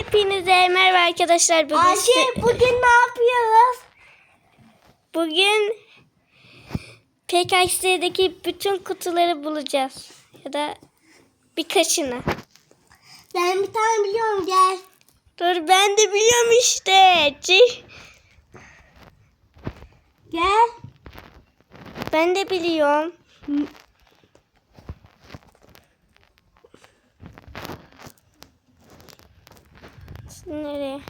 Hepinize merhaba arkadaşlar. Bugün, Ayşe bugün ne yapıyoruz? bugün PKX'deki bütün kutuları bulacağız. Ya da birkaçını. Ben bir tane biliyorum gel. Dur ben de biliyorum işte. Cih. Gel. Ben de biliyorum. Nereye?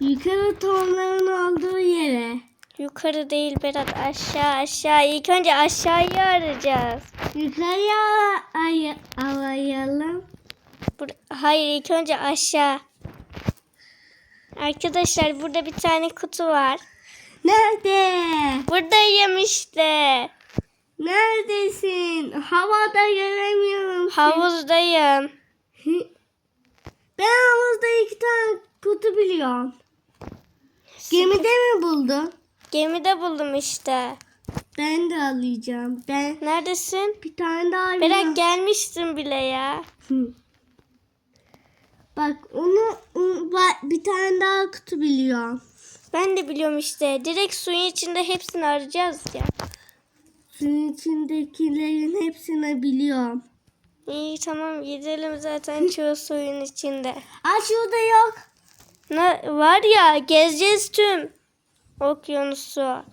Yukarı tohumların olduğu yere. Yukarı değil Berat aşağı aşağı. İlk önce aşağıyı arayacağız. Yukarıya ay arayalım. Bur- Hayır ilk önce aşağı. Arkadaşlar burada bir tane kutu var. Nerede? Buradayım işte. Neredesin? Havada göremiyorum. seni. Havuzdayım. Ben havuzda iki tane kutu biliyorum. Gemide mi buldun? Gemide buldum işte. Ben de alacağım. Ben Neredesin? bir tane daha biliyorum. Berat gelmişsin bile ya. Hı. Bak onu onu- bak, bir tane daha kutu biliyorum. Ben de biliyorum işte. Direkt suyun içinde hepsini arayacağız ya. Suyun içindekilerin hepsini biliyorum. İyi tamam gidelim zaten çoğu suyun içinde. Aa şurada yok. Ne var ya gezeceğiz tüm okyanusu.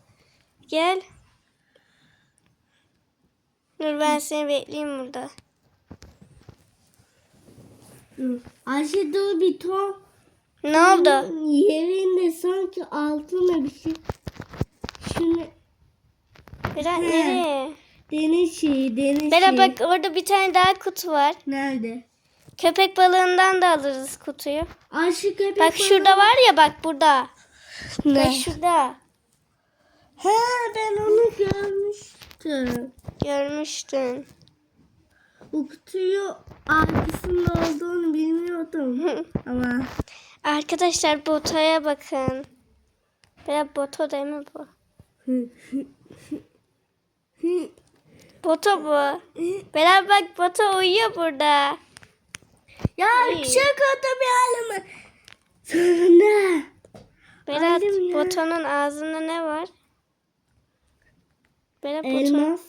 Gel. Dur ben seni bekleyeyim burada. Ayşe dur bir ton. Ne oldu? Yerinde sanki altına bir şey. Şunu He. nereye? Deniz şeyi deniz Berat şeyi. bak orada bir tane daha kutu var. Nerede? Köpek balığından da alırız kutuyu. Ayşe köpek Bak balığı- şurada var ya bak burada. Ne? Bak şurada. He ben onu görmüştüm. Görmüştün. Bu kutuyu arkasında olduğunu bilmiyordum. Ama Arkadaşlar botaya bakın. Berat boto değil mi bu? Boto bu. Berat bak boto uyuyor burada. ya İyi. çok otomayalım. Sonra. Berat Aldım ya. botonun ağzında ne var? Berat. Elmas.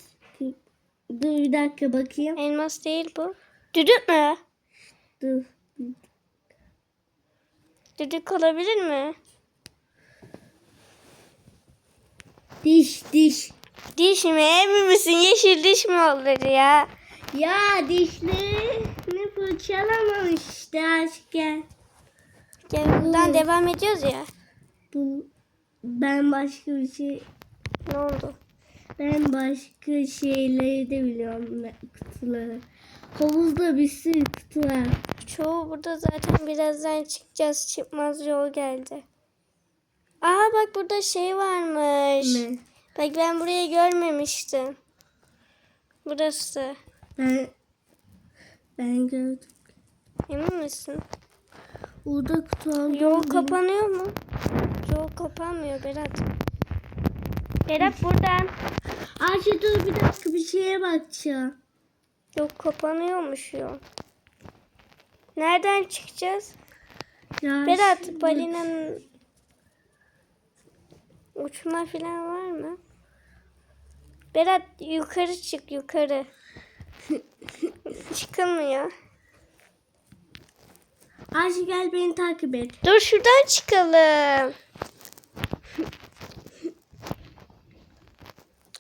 Dur bir dakika bakayım. Elmas değil bu. Düdük mü? Dur. Düdük olabilir mi? Diş diş. Diş mi? Emin misin? Yeşil diş mi olur ya? Ya dişlerini fırçalamamış işte aşk gel. Buradan devam ediyoruz ya. Bu ben başka bir şey Ne oldu? ben başka şeyleri de biliyorum kutuları. Havuzda bir sürü kutu var. Çoğu burada zaten birazdan çıkacağız. Çıkmaz yol geldi. Aa bak burada şey varmış. Ne? Bak ben burayı görmemiştim. Burası. Ben ben gördüm. Emin misin? Orada kutu Yol kapanıyor mu? Yol kapanmıyor Berat. Berat buradan. Ayşe dur bir dakika bir şeye bakacağım. Yol kapanıyormuş yol. Nereden çıkacağız? Ya Berat balinanın uçma falan var mı? Berat yukarı çık yukarı. Çıkılmıyor. Ayşe gel beni takip et. Dur şuradan çıkalım.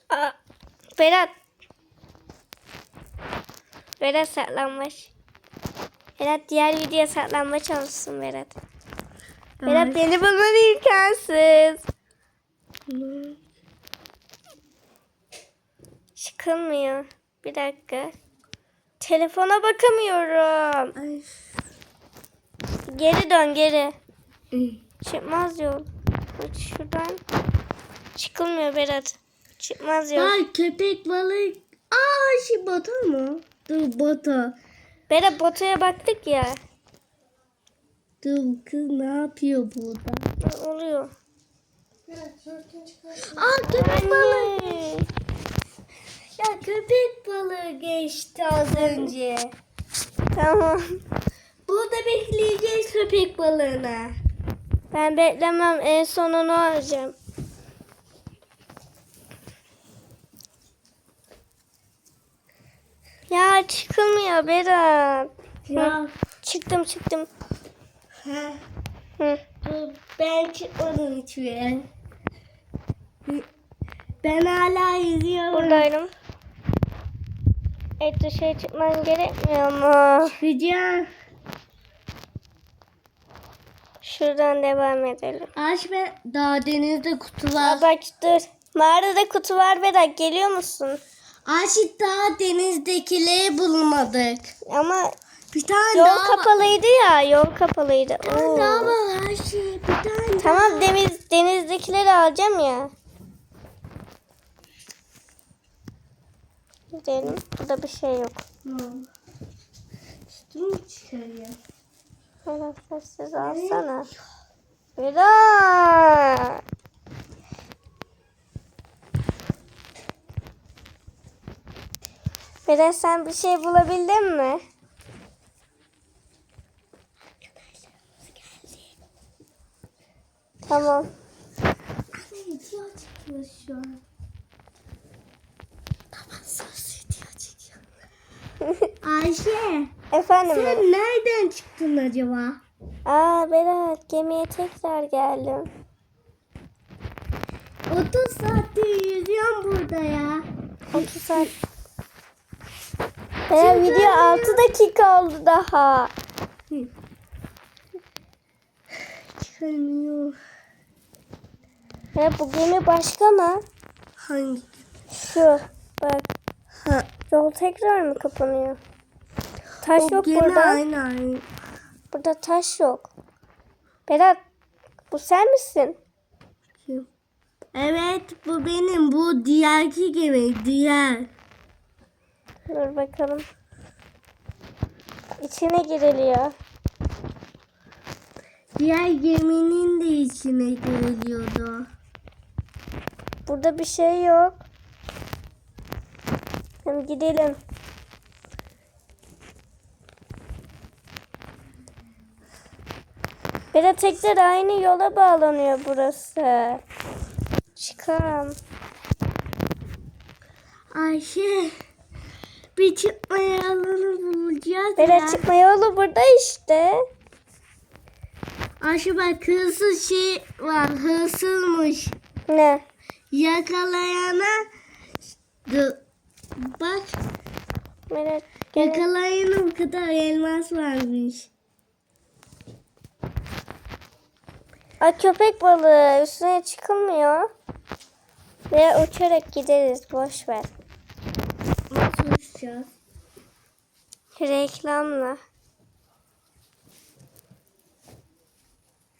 Aa, Berat. Berat saklanmış. Berat diğer videoya saklanma çalışsın Berat. Berat beni bulman imkansız. Çıkılmıyor. Bir dakika. Telefona bakamıyorum. Ay. Geri dön geri. Çıkmaz yol. Bak Şuradan. Çıkılmıyor Berat. Çıkmaz yol. Ay köpek balık. Aa şu bota mu? Dur bota. Berat botaya baktık ya. Dur kız ne yapıyor burada? Ne oluyor? Aa köpek balığı. Ya köpek balığı geçti az önce. Tamam. Bu Burada bekleyeceğiz köpek balığını. Ben beklemem. En sonunu alacağım. Ya çıkılmıyor Berat. Ya. Çıktım çıktım. Ha. Hı. Ben çıkmadım hiçbir yere. Ben hala yüzüyorum. Buradayım. Evet dışarı çıkman gerekmiyor mu? Çıkacağım. Şuradan devam edelim. Aç be. Daha denizde kutu Aa, var. bak dur. Mağarada kutu var Berat. Geliyor musun? Aç daha denizdekileri bulmadık. Ama Bir tane yol daha var. kapalıydı ya. Yol kapalıydı. Bir tane Oo. daha var Ayşe. Bir tane Tamam deniz, denizdekileri alacağım ya. Gidelim. Burada bir şey yok. Tamam. Üstümü mü çıkarıyor? Hemen sessiz alsana. Berat. Berat sen bir şey bulabildin mi? Tamam. Anne video çekiyor şu an. Tamam sus video çekiyor. Ayşe. Efendim Sen Berat? nereden çıktın acaba? Aa Berat gemiye tekrar geldim. 30 saattir yüzüyorum burada ya. 30 saat. Berat video 6 dakika oldu daha. Çıkamıyor. Berat bu gemi başka mı? Hangi? Şu bak Ha, yol tekrar mı kapanıyor? Taş o yok burada. aynı aynı. Burada taş yok. Berat bu sen misin? Kim? Evet bu benim. Bu diğerki gemi. Diğer. Dur bakalım. İçine giriliyor. Diğer geminin de içine giriliyordu. Burada bir şey yok. Hem gidelim. Berat tekrar aynı yola bağlanıyor burası. Çıkalım. Ayşe. Bir çıkma yolunu bulacağız ya. çıkma yolu burada işte. Ayşe bak hırsız şey var. Hırsızmış. Ne? Yakalayana. Bak gene- yakalayana bu kadar elmas varmış. Aa, köpek balığı üstüne çıkılmıyor. Veya uçarak gideriz boş ver. Nasıl uçacağız? Reklamla.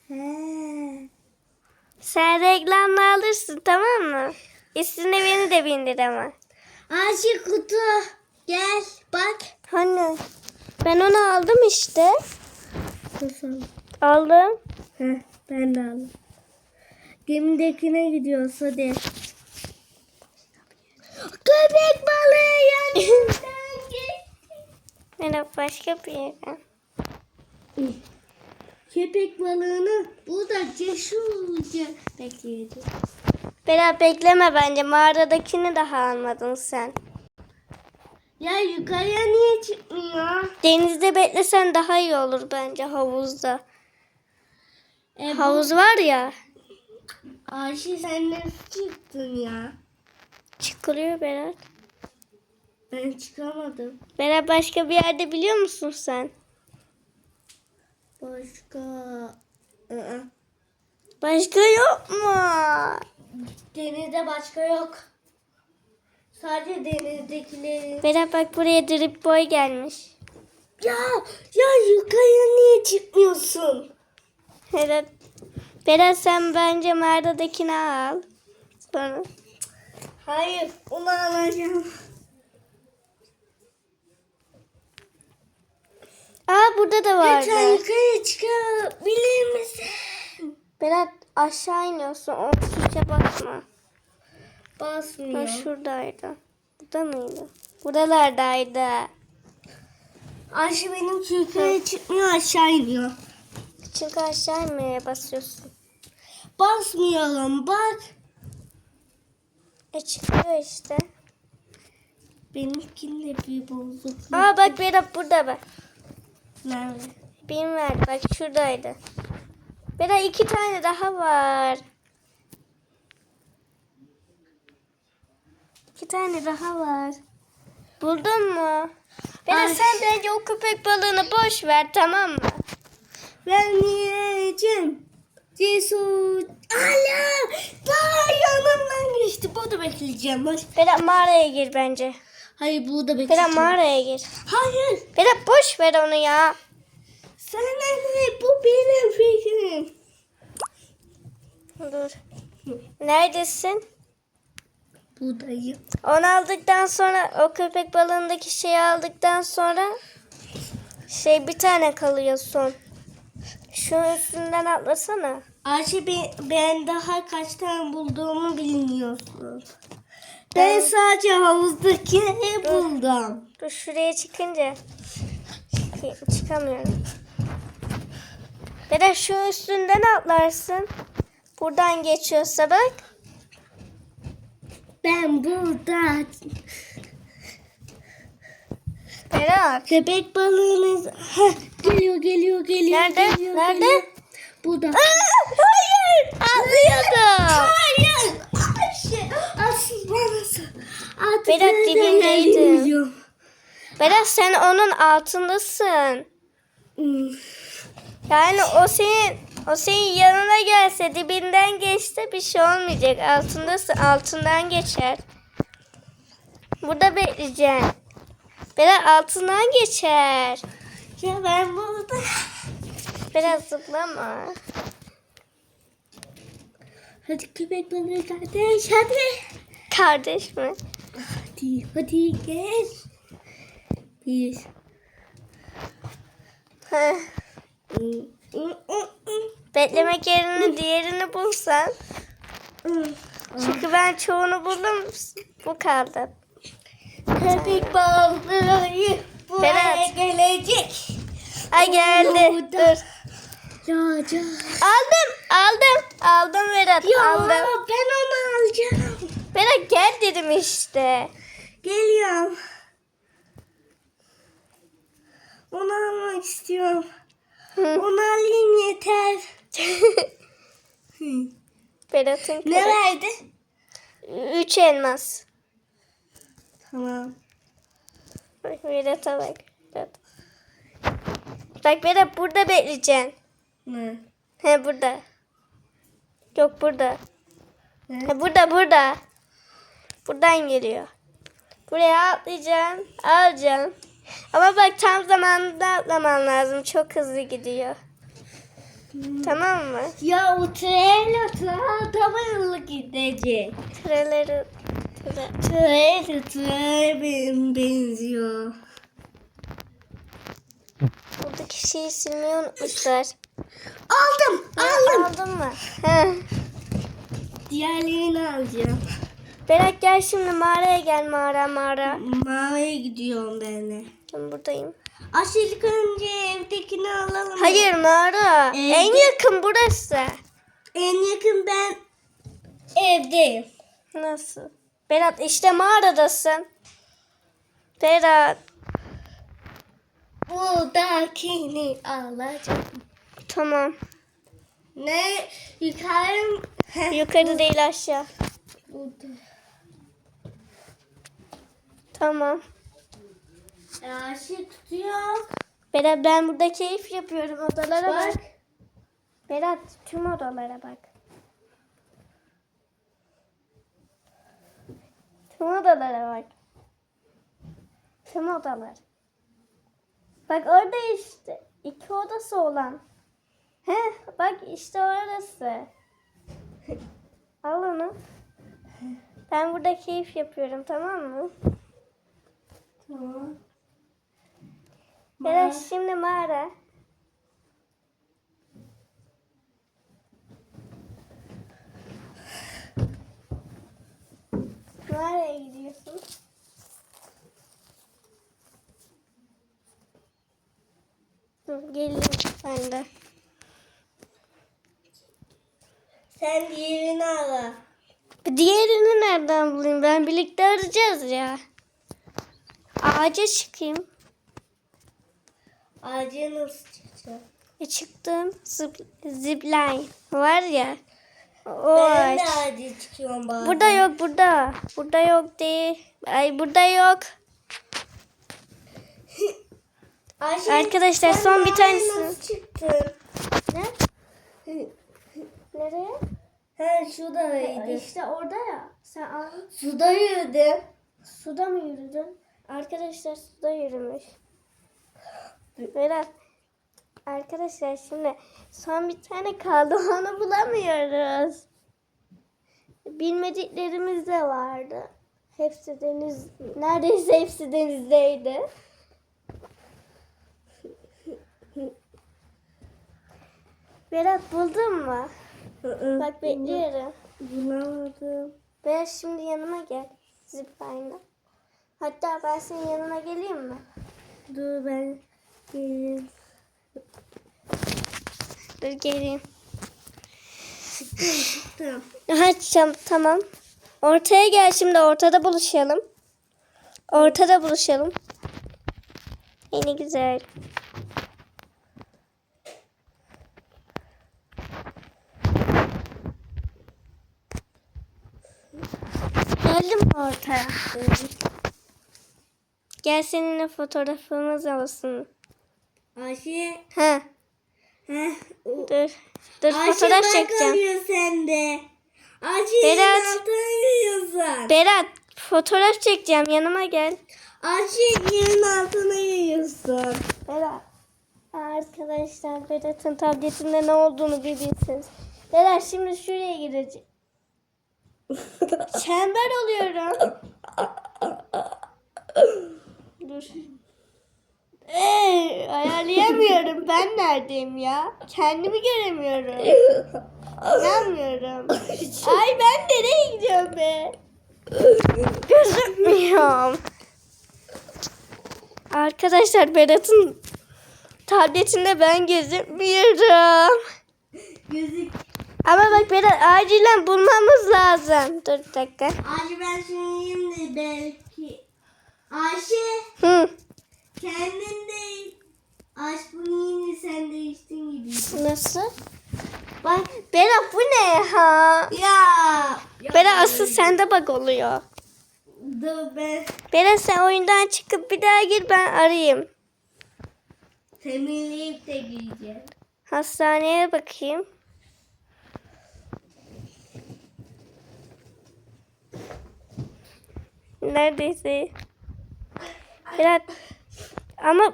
He. Sen reklamla alırsın tamam mı? Üstüne beni de bindir ama. Ayşe kutu. Gel bak. Hani? Ben onu aldım işte. Nasıl? Aldım. Heh, ben de aldım. Gemidekine gidiyoruz hadi. Köpek balığı yanından geçti. Merhaba başka bir yerden. Köpek balığını burada cesurca bekleyeceğiz. Berat bekleme bence. Mağaradakini daha almadın sen. Ya yukarıya niye çıkmıyor? Denizde beklesen daha iyi olur bence havuzda. E, bu- Havuz var ya. Ayşe sen nasıl çıktın ya? Çıkılıyor Berat. Ben çıkamadım. Berat başka bir yerde biliyor musun sen? Başka... Aa, Başka yok mu? denizde başka yok. Sadece denizdekileri. Berat bak buraya drip boy gelmiş. Ya ya yukarıya niye çıkmıyorsun? Berat, Berat sen bence mağaradakini al. Sonra. Hayır onu alacağım. Aa burada da Lütfen vardı. yukarı çıkabilir misin? Berat aşağı iniyorsun. O tuşa basma. Ha Basmıyor. şuradaydı. Burada mıydı? Buralardaydı. Ayşe benim yukarı çıkmıyor aşağı iniyor. Çünkü aşağı inmeye basıyorsun. Basmayalım bak. E çıkıyor işte. Benimkinde bir bozukluk. Aa bak Berat burada bak. Nerede? Bin ver bak şuradaydı. Berat iki tane daha var. İki tane daha var. Buldun mu? Ay. sen bence o köpek balığını boş ver tamam mı? Ben yiyeceğim. Cesur. Ala! Daha yanımdan geçti. Burada bekleyeceğim. Baş... Berat mağaraya gir bence. Hayır burada Berat bekleyeceğim. mağaraya gir. Hayır. Berat boş ver onu ya. Sana ne? Bu benim fikrim. Dur. Neredesin? Buradayım. Onu aldıktan sonra o köpek balığındaki şeyi aldıktan sonra şey bir tane kalıyor son. Şunun üstünden atlasana. Ayşe ben, ben daha kaç tane bulduğumu bilmiyorsun. Ben sadece havuzdaki buldum. Dur şuraya çıkınca Çık- çıkamıyorum. Ya da şu üstünden atlarsın. Buradan geçiyorsa bak. Ben burada Berat. köpek balığınız Heh, geliyor geliyor geliyor. Nerede? Geliyor, Nerede? geliyor. Burada. Aa, hayır. Atlıyordum. Hayır. Asıl sor. Artık Berat, dibindeydim. Berat sen onun altındasın. Yani o senin o senin yanına gelse dibinden geçse bir şey olmayacak. Altındasın. Altından geçer. Burada bekleyeceksin. Berat altından geçer. Ya ben burada. Biraz zıplama. Hadi köpek balığı kardeş hadi. Kardeş mi? Hadi hadi gel. Bir. Hmm, Beklemek yerine diğerini bulsan. Çünkü ben çoğunu buldum. Bu kaldı. Köpek balığı buraya Berat. gelecek. Ay geldi. Burada. Dur. Ya can. Aldım. Aldım. Aldım Berat. Ya Aldım. ben onu alacağım. Berat gel dedim işte. Geliyorum. Onu almak istiyorum. Onu alayım yeter. Berat'ın ne verdi? Üç elmas. Tamam. Bak Berat'a bak. Berat. Bak Berat burada bekleyeceksin. Ne? He burada. Yok burada. Ne? He burada burada. Buradan geliyor. Buraya atlayacaksın. Alacaksın. Ama bak tam zamanında atlaman lazım. Çok hızlı gidiyor. Tamam mı? Ya o trailer tabanlı gidecek. Treleri tre- Trailer trailer benim benziyor. buradaki şeyi silmeyi unutmuşlar. Aldım aldım. Aldın mı? He. Diğerlerini alacağım. Berat gel şimdi mağaraya gel mağara mağara. Mağaraya gidiyorum ben de. Ben buradayım. Aşırılık önce evdekini alalım. Hayır mağara. Evde- En yakın burası. En yakın ben evdeyim. Nasıl? Berat işte mağaradasın. Berat. Buradakini alacağım. Tamam. Ne? Yukarı mı? Yukarı değil aşağı. Burada. Tamam. Ya şey tutuyor. Berat ben burada keyif yapıyorum odalara bak. Bak. Berat tüm odalara bak. Tüm odalara bak. Tüm odalar. Bak orada işte iki odası olan. He bak işte orası. Al onu. Ben burada keyif yapıyorum tamam mı? Tamam. Berat şimdi mağara. Mağaraya gidiyorsun. geleyim ben de. Sen diğerini ara. Diğerini nereden bulayım? Ben birlikte arayacağız ya. Ağaca çıkayım. Ağaca nasıl çıkacağım? E çıktım. Zip, zipline var ya. Ben de ağaca çıkıyorum bazen. Burada yok burada. Burada yok değil. Ay burada yok. Ayşe, Arkadaşlar, sen son bir mağaraya tanesi. Nasıl çıktın? Ne? Nereye? He şuradaydı. İşte orada ya. Sen al. Suda yürüdüm. Suda mı yürüdün? Arkadaşlar suda yürümüş. Berat. Arkadaşlar şimdi son bir tane kaldı onu bulamıyoruz. Bilmediklerimiz de vardı. Hepsi deniz, neredeyse hepsi denizdeydi. Berat buldun mu? Bak bekliyorum. Bulamadım. Berat şimdi yanıma gel. Zipline'la. Hatta ben senin yanına geleyim mi? Dur ben geleyim. Dur geleyim. Tamam. Hadi tamam. Ortaya gel şimdi ortada buluşalım. Ortada buluşalım. Yine güzel. Geldin mi ortaya? Gel seninle fotoğrafımız olsun. Ayşe. Ha, Heh. o- dur. Dur Ayşe fotoğraf çekeceğim. arıyor sende. Ayşe Berat. yürüyorsun. Berat fotoğraf çekeceğim yanıma gel. Ayşe yerin altına yürüyorsun. Berat. Arkadaşlar Berat'ın tabletinde ne olduğunu bir. Berat şimdi şuraya gireceğim. Çember oluyorum. Dur. Ee, ayarlayamıyorum. Ben neredeyim ya? Kendimi göremiyorum. İnanmıyorum. Ay ben nereye gidiyorum be? Gözükmüyorum. Arkadaşlar Berat'ın tabletinde ben gözükmüyorum. Gözük. Ama bak Berat acilen bulmamız lazım. Dur bir dakika. Ayşe ben söyleyeyim de belki. Ayşe Hı. Kendin de Ayşe bunu yine sen değiştin gibi. Nasıl? Bak Berat bu ne ya? Ya. Berat asıl sende bak oluyor. Dur ben sen oyundan çıkıp bir daha gir ben arayayım. temizleyip de gireceğim. Hastaneye bakayım. Neredeyse. Berat ama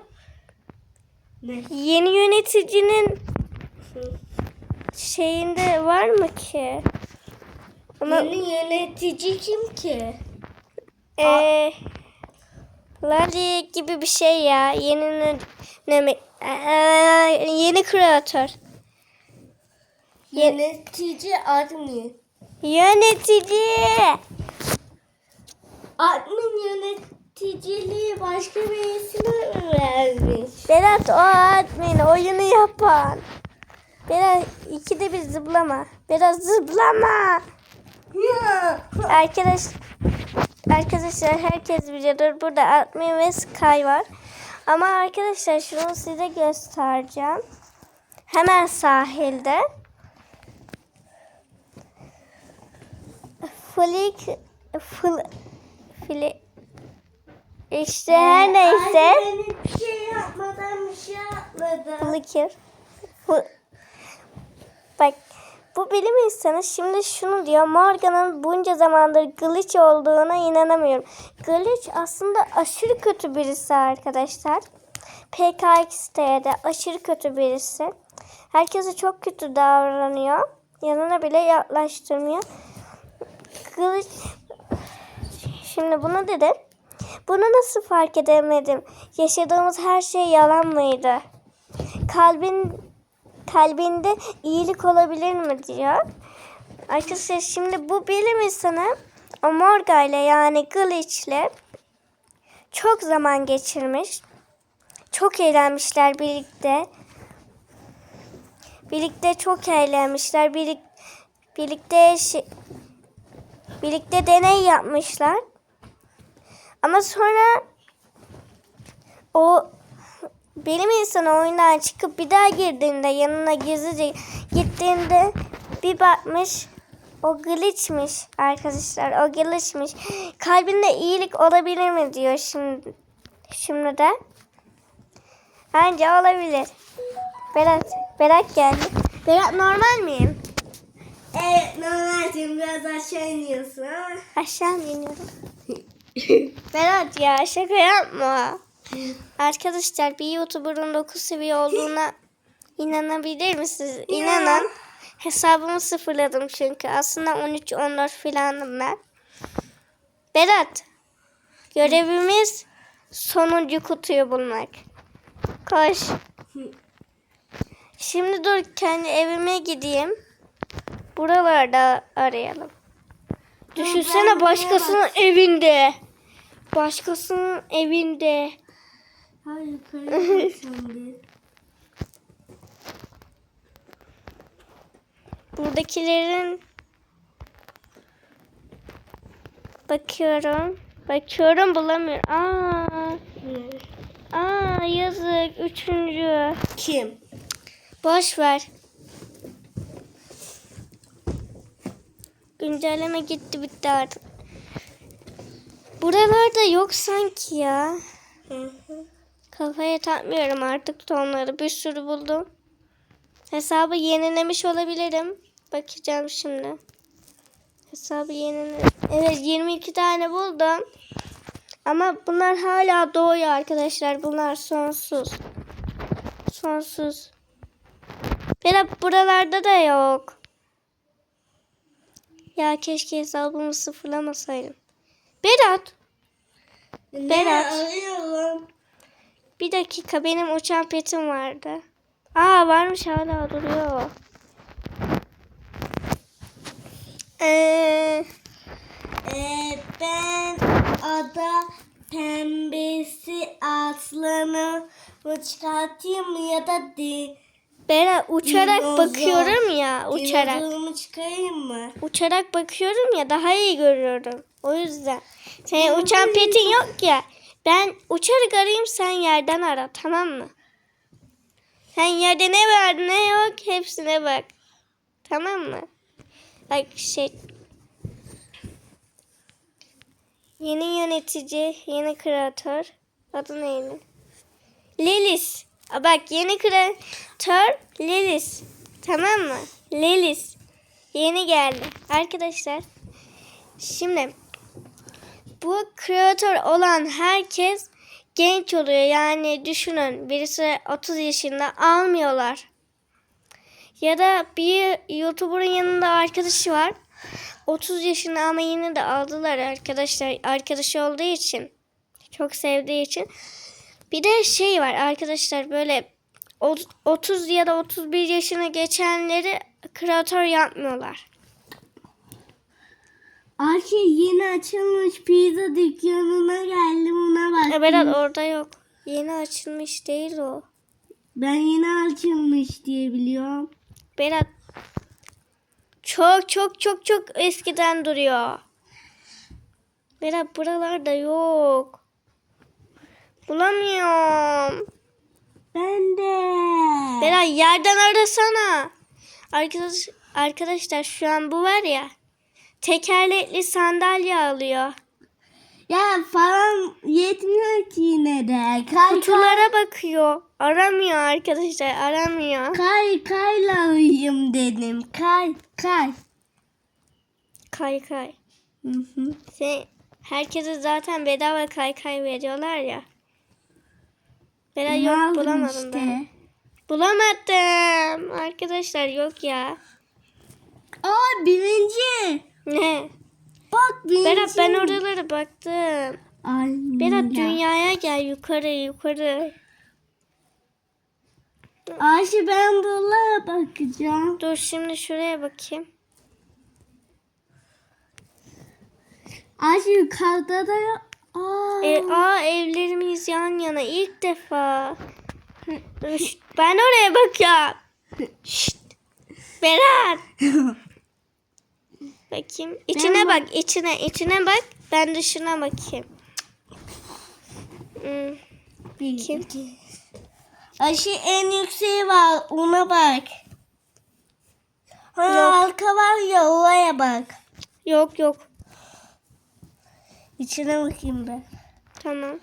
Ne? yeni yöneticinin şeyinde var mı ki? Ama Yeni yönetici kim ki? eee Lali gibi bir şey ya. Yeni ne, ne eee, yeni kreatör. Yönetici admin. Yönetici. Admin yöneticiliği başka birisine mi vermiş? Berat o admin oyunu yapan. Berat ikide bir zıplama. Berat zıplama. Arkadaş Arkadaşlar herkes biliyordur. Burada admin ve Sky var. Ama arkadaşlar şunu size göstereceğim. Hemen sahilde. Flick fl, fli, işte her neyse. Ben hiçbir şey yapmadan bir şey yapmadım. Flicker. Fl- Bak bu bilim insanı şimdi şunu diyor. Morgan'ın bunca zamandır glitch olduğuna inanamıyorum. Glitch aslında aşırı kötü birisi arkadaşlar. PKX'de aşırı kötü birisi. Herkese çok kötü davranıyor. Yanına bile yaklaştırmıyor. Glitch Şimdi bunu dedi. Bunu nasıl fark edemedim? Yaşadığımız her şey yalan mıydı? Kalbin kalbinde iyilik olabilir mi diyor. Arkadaşlar şimdi bu bilim insanı Omorga ile yani Glitch ile çok zaman geçirmiş. Çok eğlenmişler birlikte. birlikte çok eğlenmişler. Birik, birlikte birlikte deney yapmışlar. Ama sonra o benim insan oyundan çıkıp bir daha girdiğinde yanına gizlice gittiğinde bir bakmış o glitchmiş arkadaşlar o glitchmiş. Kalbinde iyilik olabilir mi diyor şimdi şimdi de. Bence olabilir. Berat, Berat geldi. Berat normal miyim? Evet normalcim biraz aşağı iniyorsun ama. Aşağı mı iniyorum? Berat ya şaka yapma. Arkadaşlar bir YouTuber'ın 9 seviye olduğuna inanabilir misiniz? İnanın. Hesabımı sıfırladım çünkü. Aslında 13-14 filandım ben. Berat. Görevimiz sonuncu kutuyu bulmak. Koş. Şimdi dur kendi evime gideyim. Buralarda arayalım. Düşünsene başkasının evinde. Başkasının evinde. Hayır yukarı şimdi. Buradakilerin bakıyorum. Bakıyorum bulamıyorum. Aa, aa yazık. Üçüncü. Kim? Boş ver. Güncelleme gitti bitti artık. Buralarda yok sanki ya. Kafaya takmıyorum artık tonları. Bir sürü buldum. Hesabı yenilemiş olabilirim. Bakacağım şimdi. Hesabı yenile... Evet 22 tane buldum. Ama bunlar hala doğuyor arkadaşlar. Bunlar sonsuz. Sonsuz. Berat buralarda da yok. Ya keşke hesabımı sıfırlamasaydım. Berat Berat. Ne arıyorum? bir dakika benim uçan petim vardı. Aa varmış hala duruyor. Ee, Ee, ben ada pembesi aslanı çıkartayım ya da di Berat uçarak Dinozor. bakıyorum ya uçarak. dinozorumu çıkarayım mı? Uçarak bakıyorum ya daha iyi görüyorum. O yüzden. Senin uçan petin yok ya. Ben uçarak arayayım sen yerden ara tamam mı? Sen yerde ne var ne yok hepsine bak. Tamam mı? Bak şey. Yeni yönetici, yeni kreatör. Adı neydi? Lelis. Aa, Bak yeni kreatör Lelis. Tamam mı? Lelis. Yeni geldi. Arkadaşlar şimdi bu kreatör olan herkes genç oluyor. Yani düşünün birisi 30 yaşında almıyorlar. Ya da bir YouTuber'ın yanında arkadaşı var. 30 yaşında ama yine de aldılar arkadaşlar. Arkadaşı olduğu için. Çok sevdiği için. Bir de şey var arkadaşlar böyle o- 30 ya da 31 yaşını geçenleri kreatör yapmıyorlar. Ayşe yeni açılmış pizza dükkanına geldim ona bak. E, Berat orada yok. Yeni açılmış değil o. Ben yeni açılmış diye biliyorum. Berat çok çok çok çok eskiden duruyor. Berat buralarda yok. Bulamıyorum. Ben de. Berat yerden arasana. Arkadaş, arkadaşlar şu an bu var ya. Tekerlekli sandalye alıyor. Ya falan yetmiyor ki yine de. Kay kay, Kutulara bakıyor. Aramıyor arkadaşlar aramıyor. kay kayla alayım dedim. Kay kay. Kay kay. Hı hı. Sen, herkese zaten bedava kay kay veriyorlar ya. Ne yok bulamadım işte? ben. Bulamadım. Arkadaşlar yok ya. Aa birinci. Ne? Bak birinci. Berat ben oralara baktım. Ay, Berat ya. dünyaya gel yukarı yukarı. Ayşe ben buralara bakacağım. Dur şimdi şuraya bakayım. Ayşe yukarıda da Aa. E, aa evlerimiz yan yana ilk defa. Dur, ben oraya bakıyorum. Şşt. Berat. Bakayım. İçine bak. içine. içine bak. Ben de şuna bakayım. Hmm. İki. Aşı en yükseği var. Ona bak. Ha, halka var ya oraya bak. Yok yok. İçine bakayım ben. Tamam.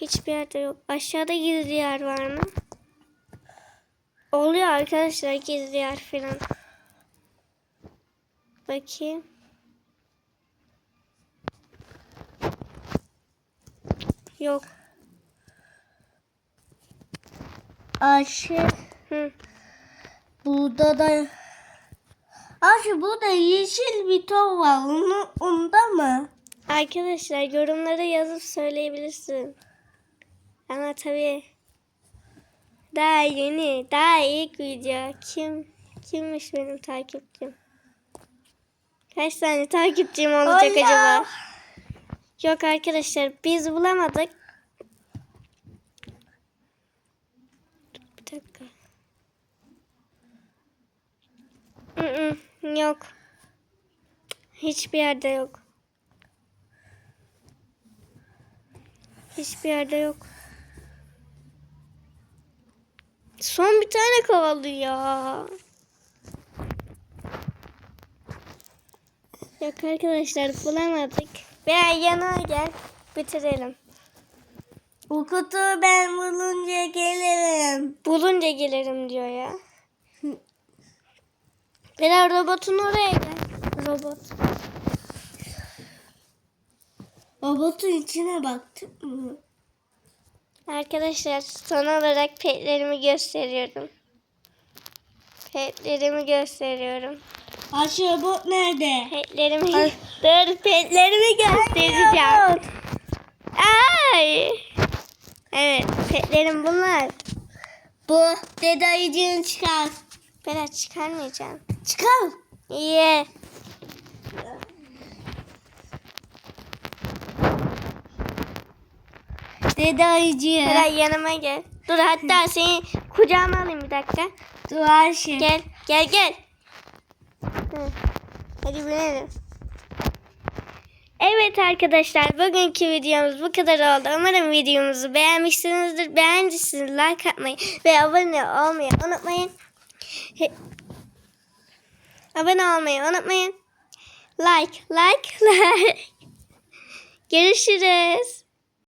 Hiçbir yerde yok. Aşağıda gizli yer var mı? Oluyor arkadaşlar gizli yer falan. Bakayım. Yok. Ayşe Hı. burada da Ayşe burada yeşil bir top var. Onu, onda mı? Arkadaşlar yorumlara yazıp söyleyebilirsin. Ama tabii daha yeni, daha ilk video. Kim kimmiş benim takipçim? Kaç tane takipçim olacak Allah! acaba? Yok arkadaşlar biz bulamadık. Bir dakika. Yok. Hiçbir yerde yok. Hiçbir yerde yok. Son bir tane kaldı ya. Yok arkadaşlar bulamadık. Veya yana gel bitirelim. Bu kutuyu ben bulunca gelirim. Bulunca gelirim diyor ya. Bela robotun oraya gel. Robot. Robotun içine baktık mı? Arkadaşlar son olarak petlerimi gösteriyorum. Petlerimi gösteriyorum. Ayşe robot nerede? Petlerimi Ay. dur petlerimi göstereceğim. Ay. Evet petlerim bunlar. Bu dede ayıcığını çıkar. Berat çıkarmayacağım. Çıkar. İyi. Dede ayıcığı. Berat yanıma gel. Dur hatta seni kucağıma alayım bir dakika. Dur Ayşe. Gel gel gel. Hı. Hadi binelim. Evet arkadaşlar bugünkü videomuz bu kadar oldu. Umarım videomuzu beğenmişsinizdir. Beğendiyseniz like atmayı ve abone olmayı unutmayın. He- abone olmayı unutmayın. Like like like. Görüşürüz.